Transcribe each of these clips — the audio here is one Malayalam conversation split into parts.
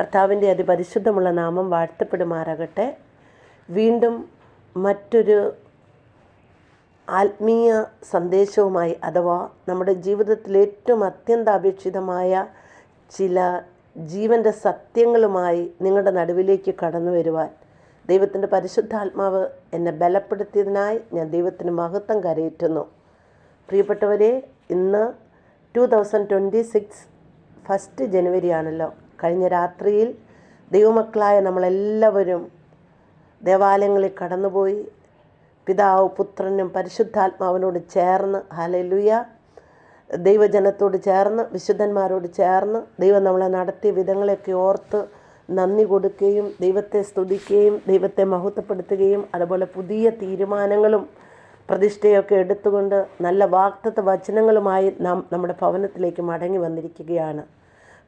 കർത്താവിന്റെ അതിപരിശുദ്ധമുള്ള നാമം വാഴ്ത്തപ്പെടുമാറാകട്ടെ. വീണ്ടും മറ്റൊരു ആത്മീയ സന്ദേശവുമായി അഥവാ നമ്മുടെ ജീവിതത്തിൽ ഏറ്റവും അത്യന്താപേക്ഷിതമായ ചില ജീവന്റെ സത്യങ്ങളുമായി നിങ്ങളുടെ നടുവിലേക്ക് കടന്നു വരുവാൻ ദൈവത്തിന്റെ പരിശുദ്ധാത്മാവ് എന്നെ ബലപ്പെടുത്തിയതിനായി ഞാൻ ദൈവത്തിന് മഹത്വം കരയേറ്റുന്നു. പ്രിയപ്പെട്ടവരെ ഇന്ന് two thousand twenty six first January ആണല്ലോ കഴിഞ്ഞ രാത്രിയിൽ ദൈവമക്കളായ നമ്മളെല്ലാവരും ദേവാലയങ്ങളിൽ കടന്നുപോയി പിതാവ് പുത്രനും പരിശുദ്ധാത്മാവിനോട് ചേർന്ന് ഹലലുയ ദൈവജനത്തോട് ചേർന്ന് വിശുദ്ധന്മാരോട് ചേർന്ന് ദൈവം നമ്മളെ നടത്തിയ വിധങ്ങളെയൊക്കെ ഓർത്ത് നന്ദി കൊടുക്കുകയും ദൈവത്തെ സ്തുതിക്കുകയും ദൈവത്തെ മഹത്വപ്പെടുത്തുകയും അതുപോലെ പുതിയ തീരുമാനങ്ങളും പ്രതിഷ്ഠയൊക്കെ എടുത്തുകൊണ്ട് നല്ല വാക്തത്വ വചനങ്ങളുമായി നാം നമ്മുടെ ഭവനത്തിലേക്ക് മടങ്ങി വന്നിരിക്കുകയാണ്.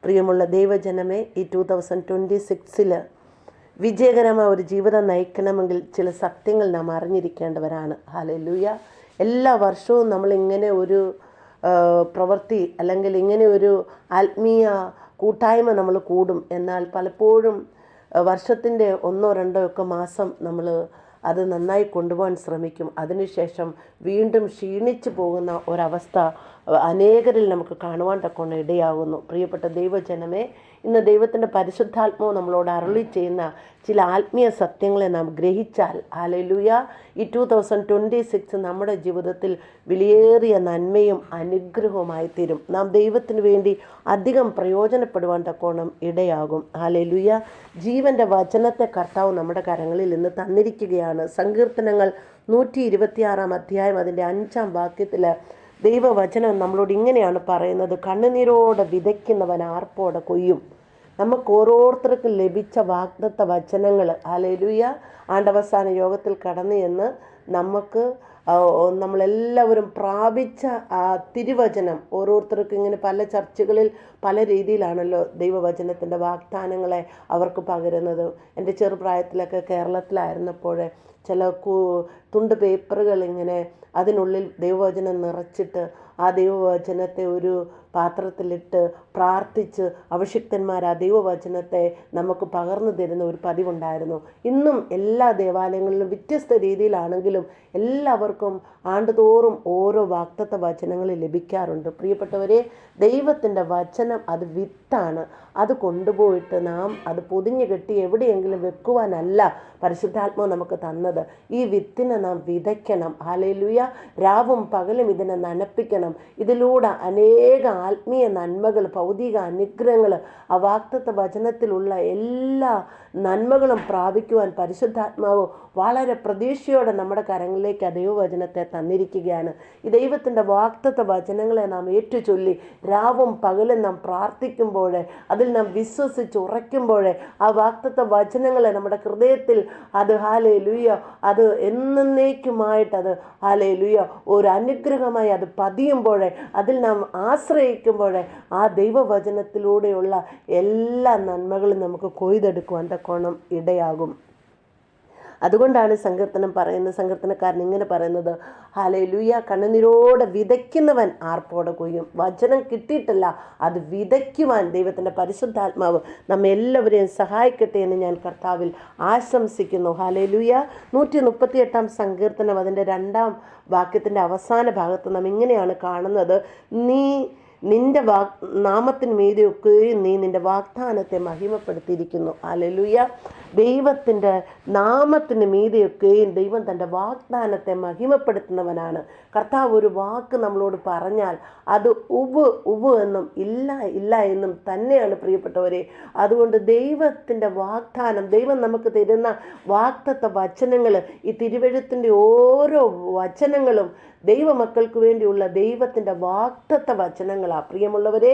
പ്രിയമുള്ള ദൈവജനമേ ഈ ടു തൗസൻഡ് ട്വന്റി സിക്സിൽ വിജയകരമായ ഒരു ജീവിതം നയിക്കണമെങ്കിൽ ചില സത്യങ്ങൾ നാം അറിഞ്ഞിരിക്കേണ്ടവരാണ്. ഹാലലൂയ എല്ലാ വർഷവും നമ്മളിങ്ങനെ ഒരു പ്രവൃത്തി അല്ലെങ്കിൽ ഇങ്ങനെ ഒരു ആത്മീയ കൂട്ടായ്മ നമ്മൾ കൂടും. എന്നാൽ പലപ്പോഴും വർഷത്തിന്റെ ഒന്നോ രണ്ടോ ഒക്കെ മാസം നമ്മൾ അത് നന്നായി കൊണ്ടുപോകാൻ ശ്രമിക്കും. അതിനുശേഷം വീണ്ടും ക്ഷീണിച്ചു പോകുന്ന ഒരവസ്ഥ അനേകരിൽ നമുക്ക് കാണുവാൻ തക്കവണ്ണം ഇടയാകുന്നു. പ്രിയപ്പെട്ട ദൈവജനമേ ഇന്ന് ദൈവത്തിന്റെ പരിശുദ്ധാത്മാവ് നമ്മളോട് അരുളി ചെയ്യുന്ന ചില ആത്മീയ സത്യങ്ങളെ നാം ഗ്രഹിച്ചാൽ ആലലുയ ഈ ടു തൗസൻഡ് ട്വന്റി സിക്സ് നമ്മുടെ ജീവിതത്തിൽ വിലയേറിയ നന്മയും അനുഗ്രഹവുമായി തീരും. നാം ദൈവത്തിന് വേണ്ടി അധികം പ്രയോജനപ്പെടുവാൻ തക്കോണം ഇടയാകും. ആലലുയ ജീവന്റെ വചനത്തെ കർത്താവ് നമ്മുടെ കരങ്ങളിൽ ഇന്ന് തന്നിരിക്കുകയാണ്. സങ്കീർത്തനങ്ങൾ നൂറ്റി ഇരുപത്തിയാറാം അധ്യായം അതിന്റെ അഞ്ചാം വാക്യത്തിൽ ദൈവവചനം നമ്മളോട് ഇങ്ങനെയാണ് പറയുന്നത്. കണ്ണുനീരോടെ വിതയ്ക്കുന്നവൻ ആർപ്പോടെ കൊയ്യും? നമുക്ക് ഓരോരുത്തർക്കും ലഭിച്ച വാഗ്ദത്ത വചനങ്ങൾ. അലലുയ ആണ്ടവസാന യോഗത്തിൽ കടന്നു എന്ന് നമുക്ക് നമ്മളെല്ലാവരും പ്രാപിച്ച ആ തിരുവചനം. ഓരോരുത്തർക്കും ഇങ്ങനെ പല ചർച്ചകളിൽ പല രീതിയിലാണല്ലോ ദൈവവചനത്തിന്റെ വാഗ്ദാനങ്ങളെ അവർക്ക് പകരുന്നത്. എന്റെ ചെറുപ്രായത്തിലൊക്കെ കേരളത്തിലായിരുന്നപ്പോൾ ചില കൂ തുണ്ട് പേപ്പറുകൾ ഇങ്ങനെ അതിനുള്ളിൽ ദൈവവചനം നിറച്ചിട്ട് ആ ദൈവവചനത്തെ ഒരു പാത്രത്തിലിട്ട് പ്രാർത്ഥിച്ച് അഭിഷിക്തന്മാർ ആ ദൈവവചനത്തെ നമുക്ക് പകർന്നു തരുന്ന ഒരു പതിവുണ്ടായിരുന്നു. ഇന്നും എല്ലാ ദേവാലയങ്ങളിലും വ്യത്യസ്ത രീതിയിലാണെങ്കിലും എല്ലാവർക്കും ആണ്ടുതോറും ഓരോ വാക്തത്വ വചനങ്ങൾ ലഭിക്കാറുണ്ട്. പ്രിയപ്പെട്ടവരെ ദൈവത്തിന്റെ വചനം അത് വിത്താണ്. അത് കൊണ്ടുപോയിട്ട് നാം അത് പൊതിഞ്ഞു കെട്ടി എവിടെയെങ്കിലും വെക്കുവാനല്ല പരിശുദ്ധാത്മാവ് നമുക്ക് തന്നത്. ഈ വിത്തിനെ നാം വിതയ്ക്കണം. ഹാലയിലുയ രാവും പകലും ഇതിനെ നനപ്പിക്കണം. ഇതിലൂടെ അനേക ആത്മീയ നന്മകൾ ഭൗതിക അനുഗ്രഹങ്ങൾ ആ വാക്തത്വ വചനത്തിലുള്ള എല്ലാ നന്മകളും പ്രാപിക്കുവാൻ പരിശുദ്ധാത്മാവ് വളരെ പ്രതീക്ഷയോടെ നമ്മുടെ കരങ്ങളിലേക്ക് ദൈവവചനത്തെ തന്നിരിക്കുകയാണ്. ഈ ദൈവത്തിന്റെ വാക്തത്വ വചനങ്ങളെ നാം ഏറ്റുചൊല്ലി രാവും പകലും നാം പ്രാർത്ഥിക്കുമ്പോൾ അതിൽ നാം വിശ്വസിച്ച് ഉറയ്ക്കുമ്പോൾ ആ വാക്തത്വ വചനങ്ങളെ നമ്മുടെ ഹൃദയത്തിൽ അത് ഹാലേ ലുയ്യ അത് എന്നേക്കുമായിട്ട് അത് ഹാലേ ലുയ്യ ഒരു അനുഗ്രഹമായി അത് പതിയുമ്പോഴേ അതിൽ നാം ആശ്രയിക്കുമ്പോഴേ ആ ദൈവവചനത്തിലൂടെയുള്ള എല്ലാ നന്മകളും നമുക്ക് കൊയ്തെടുക്കുവാൻ തക്കോണം ഇടയാകും. അതുകൊണ്ടാണ് സങ്കീർത്തനം പറയുന്നത് സങ്കീർത്തനക്കാരൻ ഇങ്ങനെ പറയുന്നത് ഹാലേ ലുയ കണ്ണുനീരോടെ വിതയ്ക്കുന്നവൻ ആർപ്പോടെ കൊയ്യും? വചനം കിട്ടിയിട്ടല്ല അത് വിതയ്ക്കുവാൻ ദൈവത്തിന്റെ പരിശുദ്ധാത്മാവ് നമ്മെ എല്ലാവരെയും സഹായിക്കട്ടെ എന്ന് ഞാൻ കർത്താവിൽ ആശംസിക്കുന്നു. ഹാലേ ലുയ നൂറ്റി മുപ്പത്തിയെട്ടാം സങ്കീർത്തനം അതിന്റെ രണ്ടാം വാക്യത്തിന്റെ അവസാന ഭാഗത്ത് നാം ഇങ്ങനെയാണ് കാണുന്നത്. നീ നിന്റെ വാക് നാമത്തിന് മീതെയൊക്കെയും നീ നിന്റെ വാഗ്ദാനത്തെ മഹിമപ്പെടുത്തിയിരിക്കുന്നു. അലലുയ ദൈവത്തിന്റെ നാമത്തിന് മീതെയൊക്കെയും ദൈവം തന്റെ വാഗ്ദാനത്തെ മഹിമപ്പെടുത്തുന്നവനാണ്. കർത്താവ് ഒരു വാക്ക് നമ്മളോട് പറഞ്ഞാൽ അത് ഉവ് ഉവ് എന്നും ഇല്ല ഇല്ല എന്നും തന്നെയാണ് പ്രിയപ്പെട്ടവരെ. അതുകൊണ്ട് ദൈവത്തിന്റെ വാഗ്ദാനം ദൈവം നമുക്ക് തരുന്ന വാക്തത്വ വചനങ്ങൾ ഈ തിരുവഴുത്തിന്റെ ഓരോ വചനങ്ങളും ദൈവമക്കൾക്ക് വേണ്ടിയുള്ള ദൈവത്തിന്റെ വാക്തത്വ വചനങ്ങളാണ് പ്രിയമുള്ളവരെ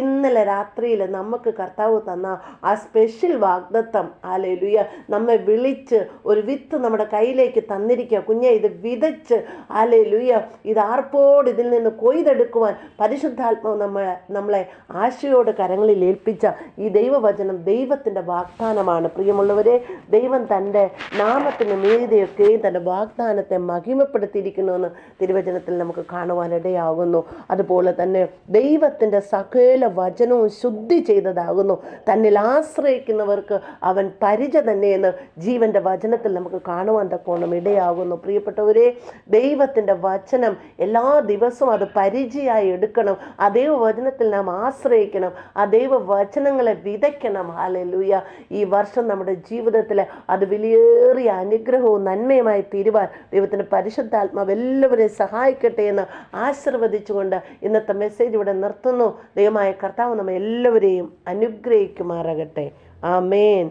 ഇന്നലെ രാത്രിയിൽ നമുക്ക് കർത്താവ് തന്ന ആ സ്പെഷ്യൽ വാഗ്ദത്തം ആലേലുയ നമ്മെ വിളിച്ച് ഒരു വിത്ത് നമ്മുടെ കയ്യിലേക്ക് തന്നിരിക്കുക. കുഞ്ഞെ ഇത് വിതച്ച് ആലേലുയ ഇത് ആർപ്പോട് ഇതിൽ നിന്ന് കൊയ്തെടുക്കുവാൻ പരിശുദ്ധാത്മാവ് നമ്മളെ നമ്മളെ ആശയോട് കരങ്ങളിൽ ഏൽപ്പിച്ച ഈ ദൈവവചനം ദൈവത്തിന്റെ വാഗ്ദാനമാണ്. പ്രിയമുള്ളവരെ ദൈവം തന്റെ നാമത്തിന് മീതിയൊക്കെയും തന്റെ വാഗ്ദാനത്തെ മഹിമപ്പെടുത്തിയിരിക്കുന്നുവെന്ന് തിരുവചനത്തിൽ നമുക്ക് കാണുവാനിടയാകുന്നു. അതുപോലെ തന്നെ ദൈവത്തിന്റെ സകല വചനവും ശുദ്ധി ചെയ്തതാകുന്നു. തന്നിൽ ആശ്രയിക്കുന്നവർക്ക് അവൻ പരിച തന്നെയെന്ന് ജീവന്റെ വചനത്തിൽ നമുക്ക് കാണുവാൻ തക്കോണം ഇടയാകുന്നു. പ്രിയപ്പെട്ടവരെ ദൈവത്തിന്റെ വചനം എല്ലാ ദിവസവും അത് പരിചയമായി എടുക്കണം. ആ ദൈവ വചനത്തിൽ നാം ആശ്രയിക്കണം. ആ ദൈവ വചനങ്ങളെ വിതയ്ക്കണം. ഹാലലൂയ ഈ വർഷം നമ്മുടെ ജീവിതത്തിൽ അത് വിലയേറിയ അനുഗ്രഹവും നന്മയുമായി തീരുവാൻ ദൈവത്തിന്റെ പരിശുദ്ധാത്മാവ് എല്ലാവരെയും സഹായിക്കട്ടെ എന്ന് ആശീർവദിച്ചുകൊണ്ട് ഇന്നത്തെ മെസ്സേജ് ഇവിടെ നിർത്തുന്നു. ദൈവമായ കർത്താവ് നമ്മെ എല്ലാവരെയും അനുഗ്രഹിക്കുമാറാകട്ടെ. ആമേൻ.